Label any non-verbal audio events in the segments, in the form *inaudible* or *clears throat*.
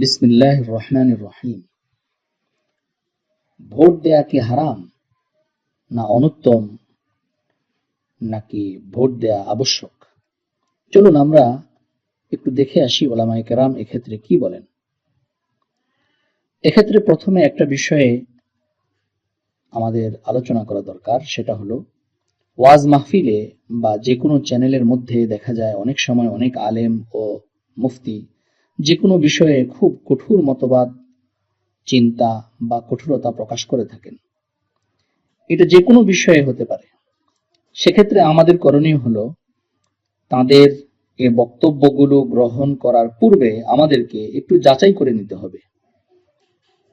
বিসমিল্লাহ রহমান রহিম। ভোট দেয়া কি হারাম না অনুত্তম, নাকি ভোট দেয়া আবশ্যক? চলুন আমরা একটু দেখে আসি কেরাম এক্ষেত্রে কি বলেন। এক্ষেত্রে প্রথমে একটা বিষয়ে আমাদের আলোচনা করা দরকার, সেটা হলো ওয়াজ মাহফিলে বা যে কোনো চ্যানেলের মধ্যে দেখা যায় অনেক সময় অনেক আলেম ও মুফতি যে কোনো বিষয়ে খুব কঠোর মতবাদ, চিন্তা বা কঠোরতা প্রকাশ করে থাকেন। এটা যে কোনো বিষয়ে হতে পারে। সেক্ষেত্রে আমাদের করণীয় হলো, তাদের এ বক্তব্যগুলো গ্রহণ করার পূর্বে আমাদেরকে একটু যাচাই করে নিতে হবে।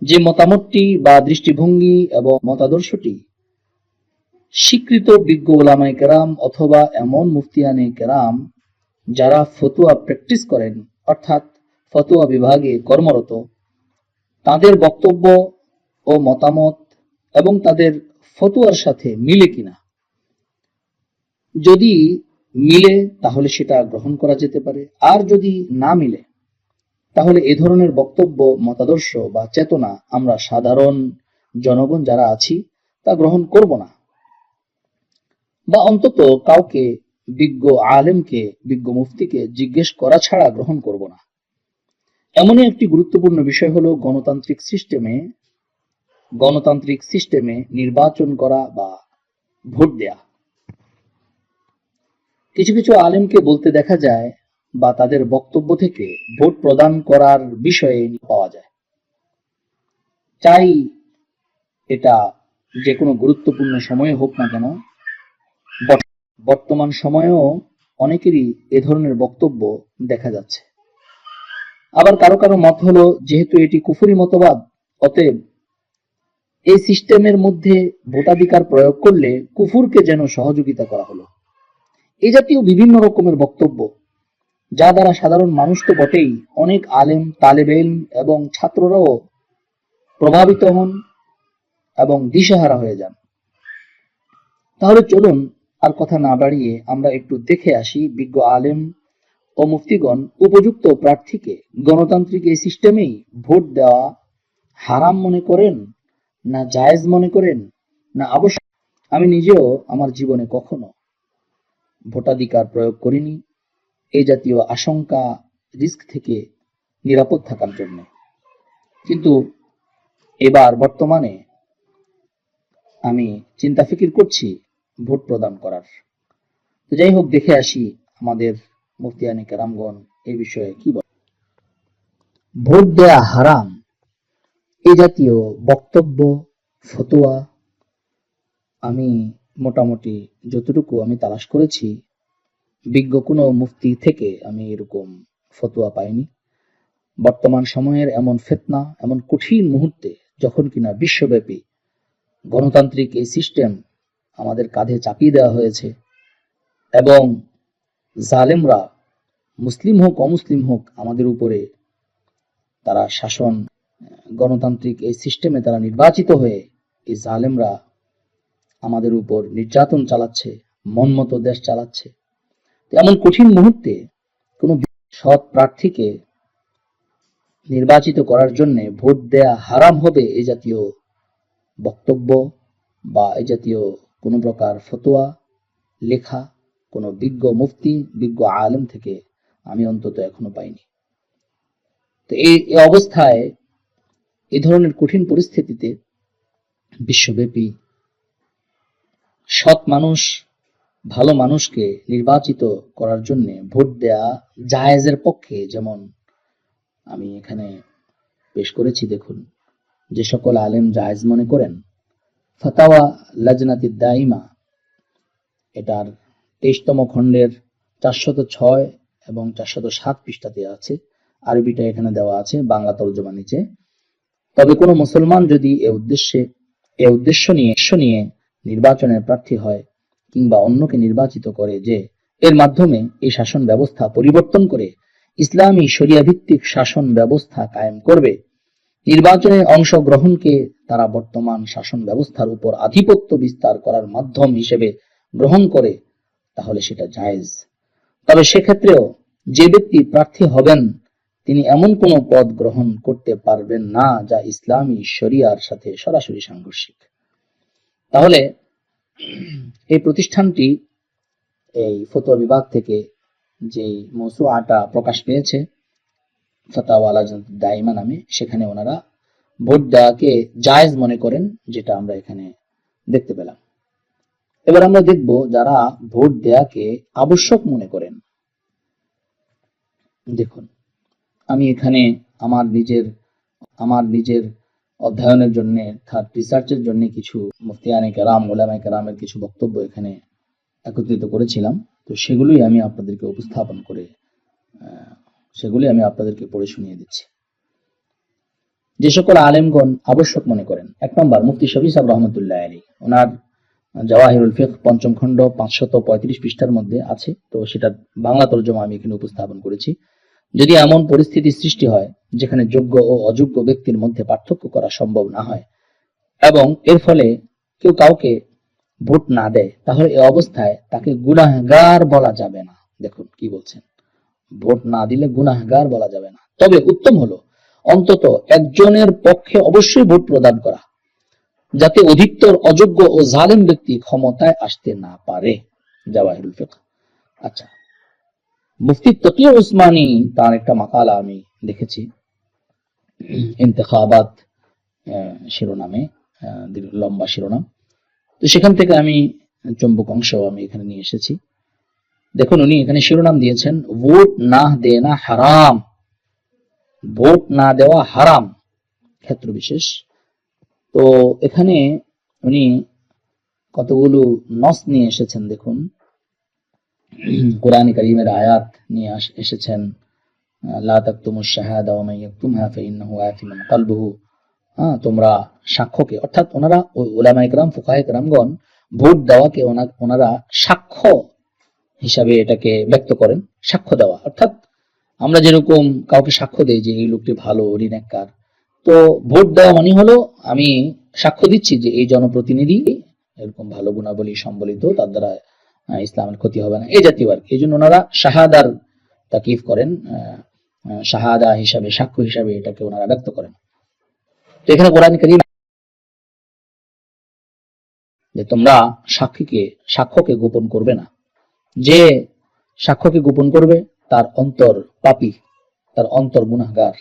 যে মতামতটি বা দৃষ্টিভঙ্গি এবং মতাদর্শটি স্বীকৃত বিজ্ঞ ওলামাই কেরাম অথবা এমন মুফতিয়ানে কেরাম যারা ফতুয়া প্র্যাকটিস করেন, অর্থাৎ ফতুয়া বিভাগে কর্মরত। তাদের বক্তব্য ও মতামত এবং তাদের ফতুয়ার সাথে মিলে কিনা? যদি মিলে, তাহলে সেটা গ্রহণ করা যেতে পারে। আর যদি না মিলে, তাহলে এ ধরনের বক্তব্য, মতাদর্শ বা চেতনা আমরা সাধারণ জনগণ যারা আছি, তা গ্রহণ করব না। বা অন্তত কাউকে, বিজ্ঞ আলেমকে, বিজ্ঞ মুফতিকে জিজ্ঞেস করা ছাড়া গ্রহণ করব না। এমনই একটি গুরুত্বপূর্ণ বিষয় হলো গণতান্ত্রিক সিস্টেমে গণতান্ত্রিক সিস্টেমে নির্বাচন করা বা ভোট দেয়া। কিছু কিছু আলেমকে বলতে দেখা যায় বা তাদের বক্তব্য থেকে ভোট প্রদান করার বিষয়ে পাওয়া যায়। চাই এটা যে কোনো গুরুত্বপূর্ণ সময়ে হোক না কেন, বর্তমান সময়েও অনেকেরই এ ধরনের বক্তব্য দেখা যাচ্ছে। আবার কারও কারও মত হলো, যেহেতু এটি কুফুরি মতবাদ, অতএব এই সিস্টেমের মধ্যে ভোটাধিকার প্রয়োগ করলে কুফুরকে যেন সহযোগিতা করা হলো। এই জাতীয় বিভিন্ন রকমের বক্তব্য, যা দ্বারা সাধারণ মানুষ তো বটেই, অনেক আলেম তালেবেল এবং ছাত্ররাও প্রভাবিত হন এবং দিশেহারা হয়ে যান। তাহলে চলুন আর কথা না বাড়িয়ে আমরা একটু দেখে আসি বিজ্ঞ আলেম ও মুফতিগণ উপযুক্ত প্রার্থীকে গণতান্ত্রিক এই সিস্টেমেই ভোট দেওয়া হারাম মনে করেন, না জায়েজ মনে করেন, না আবশ্যক? আমি নিজেও আমার জীবনে কখনো ভোটাধিকার প্রয়োগ করিনি। এই জাতীয় আশঙ্কা রিস্ক থেকে নিরাপদ থাকার জন্য। কিন্তু এবার বর্তমানে আমি চিন্তা ফিকির করছি ভোট প্রদান করার। তো যাই হোক, দেখে আসি আমাদের মুফতিয়ানি কেরামগণ এই বিষয়ে কি বলে ভোট দেয়া হারাম। এই জাতীয় বক্তব্য, ফতোয়া আমি মোটামুটি যতটুকু আমি তালাশ করেছি, বিজ্ঞ কোনো মুফতি থেকে আমি এরকম ফতোয়া পাইনি। বর্তমান সময়ের এমন ফেতনা, এমন কঠিন মুহূর্তে যখন কিনা বিশ্বব্যাপী গণতান্ত্রিক এই সিস্টেম আমাদের কাঁধে চাপিয়ে দেওয়া হয়েছে এবং জালেমরা মুসলিম হোক, অমুসলিম হোক, আমাদের উপরে তারা শাসন গণতান্ত্রিক এই সিস্টেমে তারা নির্বাচিত হয়ে এই জালেমরা আমাদের উপর নির্যাতন চালাচ্ছে মনমতো দেশ চালাচ্ছে। এমন কঠিন মুহূর্তে কোনো সৎ প্রার্থীকে নির্বাচিত করার জন্য ভোট দেয়া হারাম হবে এই জাতীয় বক্তব্য বা এই জাতীয় কোনো প্রকার ফতোয়া, লেখা। কোনো বিজ্ঞ মুফতি, বিজ্ঞ আলেম থেকে আমি অন্তত এখনও পাইনি। তো এই অবস্থায় এই ধরনের কঠিন পরিস্থিতিতে বিশ্বব্যাপী সৎ মানুষ, ভালো মানুষকে নির্বাচিত করার জন্য ভোট দেয়া জায়েজের পক্ষে যেমন আমি এখানে পেশ করেছি, দেখুন, যে সকল আলেম জায়েজ মনে করেন, ফাতাওয়া লাজনাতি দাইমা এটার তেইশতম খণ্ডের চারশত ছয় এবং চারশত সাত পৃষ্ঠাতে আছে। আরবিটা এখানে দেওয়া আছে, বাংলা তর্জমা নিচে। তবে কোনো মুসলমান যদি এ উদ্দেশ্যে, এ উদ্দেশ্য নিয়ে নিয়ে নির্বাচনের প্রার্থী হয় কিংবা অন্যকে নির্বাচিত করে যে এর মাধ্যমে এই শাসন ব্যবস্থা পরিবর্তন করে ইসলামী শরিয়া ভিত্তিক শাসন ব্যবস্থা কায়েম করবে, নির্বাচনে অংশগ্রহণকে তারা বর্তমান শাসন ব্যবস্থার উপর আধিপত্য বিস্তার করার মাধ্যম হিসেবে গ্রহণ করে তাহলে সেটা জায়েজ। তবে সেক্ষেত্রেও যে ব্যক্তি প্রার্থী হবেন, তিনি এমন কোন পদ গ্রহণ করতে পারবেন না যা ইসলামী শরিয়ার সাথে সরাসরি সাংঘর্ষিক। তাহলে এই প্রতিষ্ঠানটি, এই ফতোয়া বিভাগ থেকে যে মৌসুআটা প্রকাশ পেয়েছে, ফতাওয়ালা দাইমা নামে, সেখানে ওনারা ভোট দেওয়াকে জায়েজ মনে করেন, যেটা আমরা এখানে দেখতে পেলাম। এবার আমরা দেখব যারা ভোট দেয়াকে আবশ্যক মনে করেন। দেখুন, আমি এখানে আমার নিজের আমার নিজের অধ্যয়নের জন্য অর্থাৎ রিসার্চের জন্য কিছু মুফতিয়ানে কেরাম ওলামাই কেরামের কিছু বক্তব্য এখানে একত্রিত করেছিলাম। তো সেগুলোই আমি আপনাদেরকে উপস্থাপন করে সেগুলি আমি আপনাদেরকে পড়ে শুনিয়ে দিচ্ছি। যে সকল আলেমগণ আবশ্যক মনে করেন, এক নম্বর মুফতি শফি সাহেব রহমতুল্লাহ আলী ওনার জওয়াহিরুল ফিক পঞ্চম খণ্ড পাঁচশত পঁয়ত্রিশ পৃষ্ঠার মধ্যে আছে। তো সেটা বাংলা তর্জমা আমি এখানে উপস্থাপন করেছি। যদি এমন পরিস্থিতি সৃষ্টি হয়, যেখানে যোগ্য ও অযোগ্য ব্যক্তির মধ্যে পার্থক্য করা সম্ভব না হয়, এবং এর ফলে কেউ কাউকে ভোট না দেয়, তাহলে এই অবস্থায় তাকে গুনাহগার বলা যাবে না। দেখুন কি বলছেন। ভোট না দিলে গুনাহগার বলা যাবে না। তবে উত্তম হলো, অন্তত একজনের পক্ষে অবশ্যই ভোট প্রদান করা। যাতে অধিকতর অযোগ্য ও জালেম ব্যক্তি ক্ষমতায় আসতে না পারে। জাওয়াহিরুল ফিক আচ্ছা মুফতি তকি উসমানী, তার একটা মাকালা আমি দেখেছি। ইন্তেখাবাত শিরোনামে লম্বা শিরোনাম। তো সেখান থেকে আমি চম্বুক অংশ আমি এখানে নিয়ে এসেছি। দেখুন, উনি এখানে শিরোনাম দিয়েছেন, ভোট না দেনা হারাম। ভোট না দেওয়া হারাম। ক্ষেত্র বিশেষ। তো এখানে উনি কতগুলো নস নিয়ে এসেছেন দেখুন। কোরআন করিমের আয়াত নিয়ে এসেছেন। হ্যাঁ তোমরা সাক্ষ্যকে, অর্থাৎ ওনারা ওলামায়ে কেরাম ফুকাহে কেরামগণ ভোট দেওয়াকে ওনা- ওনারা সাক্ষ্য হিসাবে এটাকে ব্যক্ত করেন, সাক্ষ্য দেওয়া। অর্থাৎ আমরা যেরকম কাউকে সাক্ষ্য দেই যে, এই লোকটি ভালো ঋণেকার তো ভোট দেওয়া মানে হলো আমি সাক্ষ্য দিচ্ছি যে এই জনপ্রতিনিধি এরকম ভালো গুণাবলী সম্বলিত তার দ্বারা ইসলামের ক্ষতি হবে না। এই জাতীয় আর কি এই জন্য ওনারা শাহাদার তাকিফ করেন শাহাদা হিসাবে, সাক্ষ্য হিসাবে এটাকে ওনারা ব্যক্ত করেন। তো এখানে কোরআন করিম যে তোমরা সাক্ষীকে, সাক্ষ্যকে গোপন করবে না। যে সাক্ষ্যকে গোপন করবে, তার অন্তর পাপী, তার অন্তর গুনাহগার।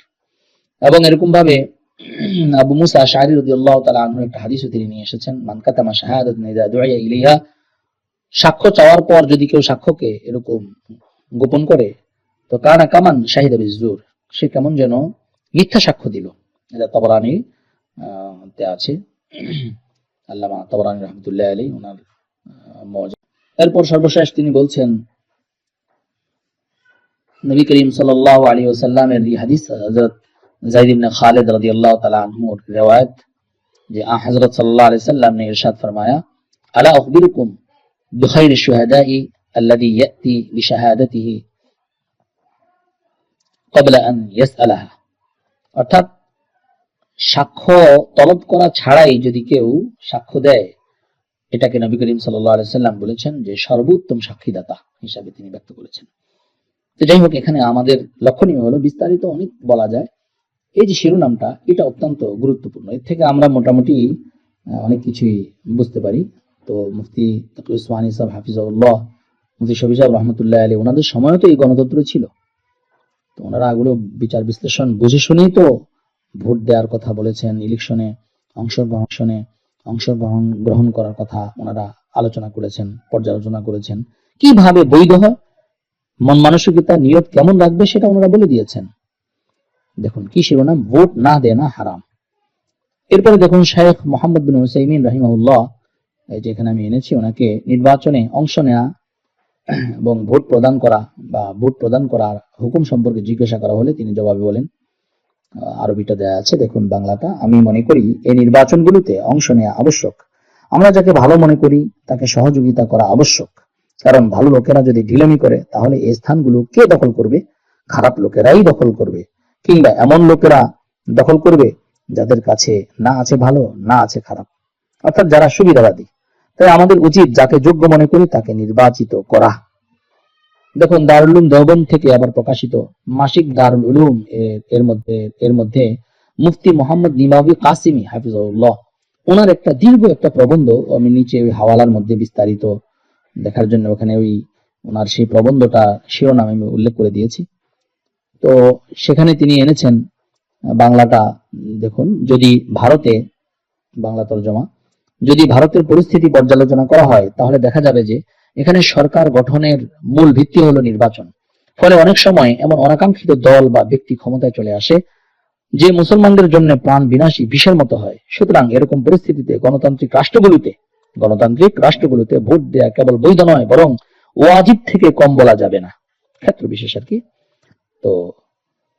এবং এরকম ভাবে *clears throat* আবু মুসা শাহরি রাদিয়াল্লাহু তাআলা আনহু একটা হাদিসও তিনি নিয়ে এসেছেন, মান কাতামা শাহাদাতান ইযা দুইয়া ইলাইহা সাক্ষ্য চাওয়ার পর যদি কেউ সাক্ষ্যকে এরকম গোপন করে, তো কানা কামান শাহিদা বিজুর সে কেমন যেন মিথ্যা সাক্ষ্য দিল এটা তবরানি তে আছে *clears throat* আল্লামা তবরানি রহমতুল্লাহ আলী ওনার মওজা। এরপর সর্বশেষ তিনি বলছেন, নবী করিম সাল্লাল্লাহু আলাইহি ওয়াসাল্লামের এই হাদিস, হযরত যায়েদ ইবনে খালিদ রাদিয়াল্লাহু তাআলা আনহুর riwayat যে আ হযরত সাল্লাল্লাহু আলাইহি সাল্লাম ने इरशाद फरमाया अला अखबिरुकुम بخير الشهداء الذي يأتي بشهادته قبل أن يسألها অর্থাৎ সাক্ষ্য তলব করা ছাড়াই যদি কেউ সাক্ষ্য দেয় এটাকে নবী করিম সাল্লাল্লাহু আলাইহি সাল্লাম বলেছেন যে সর্বোত্তম সাক্ষীদাতা হিসাবে তিনি ব্যক্ত করেছেন তো যাই হোক এখানে আমাদের লক্ষণীয় হলো বিস্তারিত অনেক বলা যায় এই যে শিরোনামটা, এটা অত্যন্ত গুরুত্বপূর্ণ। এর থেকে আমরা মোটামুটি অনেক কিছুই বুঝতে পারি। তো মুফতি তকি উসমানী সাহেব হাফিজাউল্লাহ মুফতি শফি সাহেব রহমতুল্লাহ আলী ওনাদের সময়ও তো এই গণতন্ত্র ছিল। তো ওনারা এগুলো বিচার বিশ্লেষণ বুঝে শুনেই তো ভোট দেওয়ার কথা বলেছেন ইলেকশনে অংশগ্রহণে অংশগ্রহণ গ্রহণ করার কথা ওনারা আলোচনা করেছেন, পর্যালোচনা করেছেন। কীভাবে বৈধ হয়, মন মানসিকতা, নিয়ত কেমন রাখবে সেটা ওনারা বলে দিয়েছেন। দেখুন, কি শিরোনাম? ভোট না দেনা হারাম। এরপরে দেখুন শেখ মোহাম্মদ বিন হুসাইমিন রাহিমাহুল্লাহ, এই যে এখানে আমি এনেছি, ওনাকে নির্বাচনে অংশ নেওয়া এবং ভোট প্রদান করা বা ভোট প্রদান করার হুকুম সম্পর্কে জিজ্ঞাসা করা হলে তিনি জবাবে বলেন আরবিটা দেয়া আছে, দেখুন বাংলাটা। আমি মনে করি, এই নির্বাচনগুলোতে অংশ নেওয়া আবশ্যক। আমরা যাকে ভালো মনে করি, তাকে সহযোগিতা করা আবশ্যক। কারণ ভালো লোকেরা যদি ঢিলামি করে, তাহলে এই স্থানগুলো কে দখল করবে? খারাপ লোকেরাই দখল করবে। কিংবা এমন লোকেরা দখল করবে যাদের কাছে না আছে ভালো, না আছে খারাপ। অর্থাৎ যারা সুবিধাবাদী। তাই আমাদের উচিত যাকে যোগ্য মনে করি তাকে নির্বাচিত করা। দেখুন, দারুল উলুম দেওবন্দ থেকে আবার প্রকাশিত মাসিক দারুল উলুম এর- মধ্যে, এর মধ্যে মুফতি মোহাম্মদ নিমাবি কাসিমি হাফিজুল্লাহ ওনার একটা দীর্ঘ একটা প্রবন্ধ আমি নিচে ওই হাওয়ালার মধ্যে বিস্তারিত দেখার জন্য ওখানে ওই ওনার সেই প্রবন্ধটা শিরোনাম আমি উল্লেখ করে দিয়েছি। তো সেখানে তিনি এনেছেন বাংলাটা দেখুন, যদি ভারতে, বাংলা তর্জমা, যদি ভারতের পরিস্থিতি পর্যালোচনা করা হয়, তাহলে দেখা যাবে যে এখানে সরকার গঠনের মূল ভিত্তি হলো নির্বাচন। ফলে অনেক সময় এমন অনাকাঙ্ক্ষিত দল বা ব্যক্তি ক্ষমতায় চলে আসে, যে মুসলমানদের জন্য প্রাণ বিনাশী বিষের মতো হয়। সুতরাং এরকম পরিস্থিতিতে গণতান্ত্রিক রাষ্ট্রগুলোতে গণতান্ত্রিক রাষ্ট্রগুলোতে ভোট দেয়া কেবল বৈধ নয়, বরং ওয়াজিব থেকে কম বলা যাবে না। ক্ষেত্র বিশেষ আর কি। তো,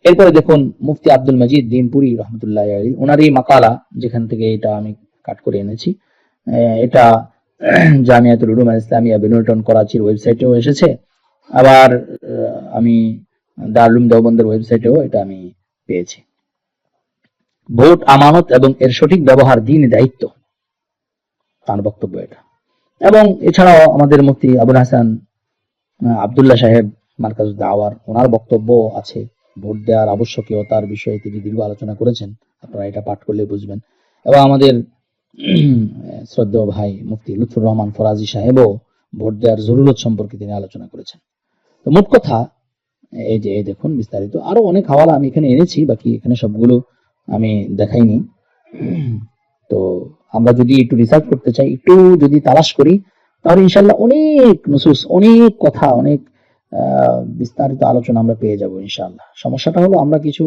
এরপরে দেখুন মুফতি আব্দুল মজিদ দিনপুরি রহমতুল্লাহ আলী ওনার এই মাকালা যেখান থেকে এটা আমি কাট করে এনেছি। এটা জামিয়াতুল উলুম ইসলামিয়া বেনুলটন করাচির ওয়েবসাইটেও এসেছে। আবার আমি দারুম দেওবন্দের ওয়েবসাইটেও এটা আমি পেয়েছি। ভোট আমানত এবং এর সঠিক ব্যবহার দিন দায়িত্ব। তার বক্তব্য এটা। এবং এছাড়াও আমাদের মুফতি আবুল হাসান আব্দুল্লাহ সাহেব মার্কাজ দাওয়ার ওনার বক্তব্য আছে। ভোট দেওয়ার আবশ্যকীয়তার বিষয়ে তিনি দীর্ঘ আলোচনা করেছেন। আপনারা এটা পাঠ করলে বুঝবেন। এবং আমাদের *clears throat* শ্রদ্ধেয় ভাই মুফতি লুৎফুর রহমান ফরাজি সাহেবও ভোট দেওয়ার জরুরত সম্পর্কে তিনি আলোচনা করেছেন। তো মোট কথা, এই যে দেখুন বিস্তারিত। আরও অনেক হাওয়ালা আমি এখানে এনেছি, বাকি এখানে সবগুলো আমি দেখাইনি। *clears throat* তো আমরা যদি একটু রিসার্চ করতে চাই, একটু যদি তালাশ করি, তাহলে ইনশাল্লাহ অনেক নুসুস অনেক কথা, অনেক বিস্তারিত আলোচনা আমরা পেয়ে যাব ইনশাআল্লাহ। সমস্যাটা হলো আমরা কিছু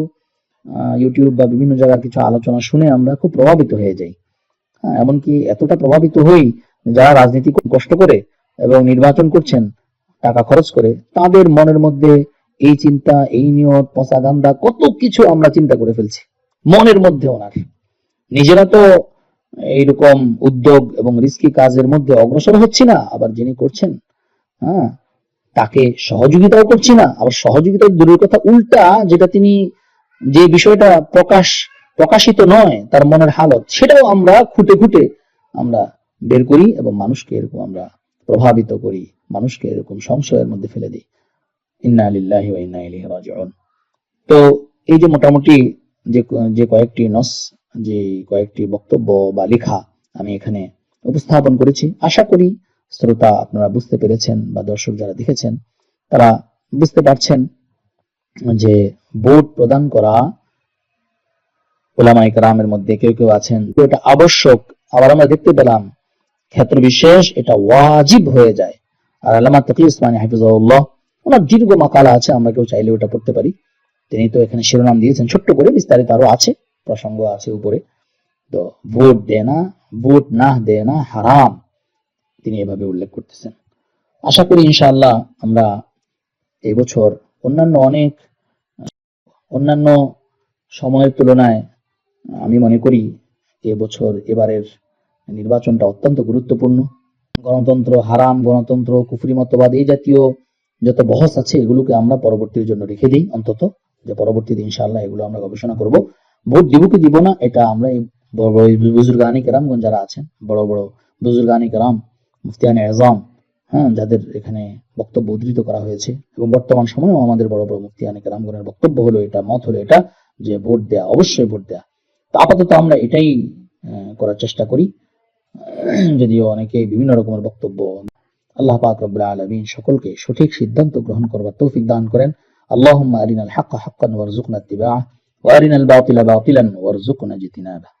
ইউটিউব বা বিভিন্ন জায়গার কিছু আলোচনা শুনে আমরা খুব প্রভাবিত হয়ে যাই। হ্যাঁ, এমনকি এতটা প্রভাবিত হই যারা রাজনীতি খুব কষ্ট করে এবং নির্বাচন করছেন টাকা খরচ করে তাদের মনের মধ্যে এই চিন্তা এই নিয়ত পচাগান্দা কত কিছু আমরা চিন্তা করে ফেলছি। মনের মধ্যে ওনার। নিজেরা তো এইরকম উদ্যোগ এবং রিস্কি কাজের মধ্যে অগ্রসর হচ্ছি না আবার যিনি করছেন হ্যাঁ তাকে সহযোগিতাও করছি না, আবার সহযোগিতা দূরের কথা উল্টা যেটা তিনি যে বিষয়টা প্রকাশ, প্রকাশিত নয়, তার মনের হালত, সেটাও আমরা খুঁটে খুঁটে আমরা বের করি এবং মানুষকে এরকম আমরা প্রভাবিত করি, মানুষকে এরকম সংশয়ের মধ্যে ফেলে দিই। ইন্না লিল্লাহি ওয়া ইন্না ইলাইহি রাজিউন। তো এই যে মোটামুটি যে যে কয়েকটি নস, যে কয়েকটি বক্তব্য বা লেখা আমি এখানে উপস্থাপন করেছি, আশা করি শ্রোতা আপনারা বুঝতে পেরেছেন বা দর্শক যারা দেখেছেন, তারা বুঝতে পারছেন যে ভোট প্রদান করা ওলামা ইকরামের মধ্যে কেউ কেউ আছেন। এটা আবশ্যক। আবার আমরা দেখতে পেলাম, ক্ষেত্র বিশেষ এটা ওয়াজিব হয়ে যায়। আর আল্লামা তকি ইসমানী হাফিজাউল্লাহ ওনার দীর্ঘ মাকালা আছে, আমরা কেউ চাইলে ওটা পড়তে পারি। তিনি তো এখানে শিরোনাম দিয়েছেন, ছোট্ট করে বিস্তারিত আরও আছে, প্রসঙ্গ আছে উপরে। তো ভোট দেনা, ভোট না দেনা হারাম। তিনি এভাবে উল্লেখ করতেছেন। আশা করি ইনশাআল্লাহ আমরা এই বছর অন্যান্য অনেক, অন্যান্য সময়ের তুলনায় আমি মনে করি এবছর এবারের নির্বাচনটা অত্যন্ত গুরুত্বপূর্ণ। গণতন্ত্র, হারাম গণতন্ত্র, কুফরি মতবাদ এই জাতীয় যত বহস আছে এগুলোকে আমরা পরবর্তীর জন্য রেখে দিই অন্তত, যে পরবর্তীতে ইনশাআল্লাহ এগুলো আমরা গবেষণা করব। ভোট দিব কি দিব না, এটা আমরা এই বড় বড় বুজুর্গানি কেরামগণ যারা আছেন, বড় বড় বুজুর্গানি কেরাম মুফতিয়ান এজাম হ্যাঁ যাদের এখানে বক্তব্য উদ্ধৃত করা হয়েছে। এবং বর্তমান সময়েও আমাদের বড় বড় মুফতিয়ানি কেরামগণের বক্তব্য হলো এটা, মত হলো এটা, যে ভোট দেয়া, অবশ্যই ভোট দেয়া। তো আপাতত আমরা এটাই করার চেষ্টা করি। যদিও অনেকে বিভিন্ন রকমের বক্তব্য, আল্লাহ পাক রব্বুল আলামিন সকলকে সঠিক সিদ্ধান্ত গ্রহণ করবার তৌফিক দান করেন। আল্লাহুম্মা আরিনাল হাক্কা হাক্কান ওয়ারজুকনা ইত্তিবাআহ, ওয়া আরিনাল বাতিলা বাতিলান ওয়ারজুকনা ইজতিনাবাহ।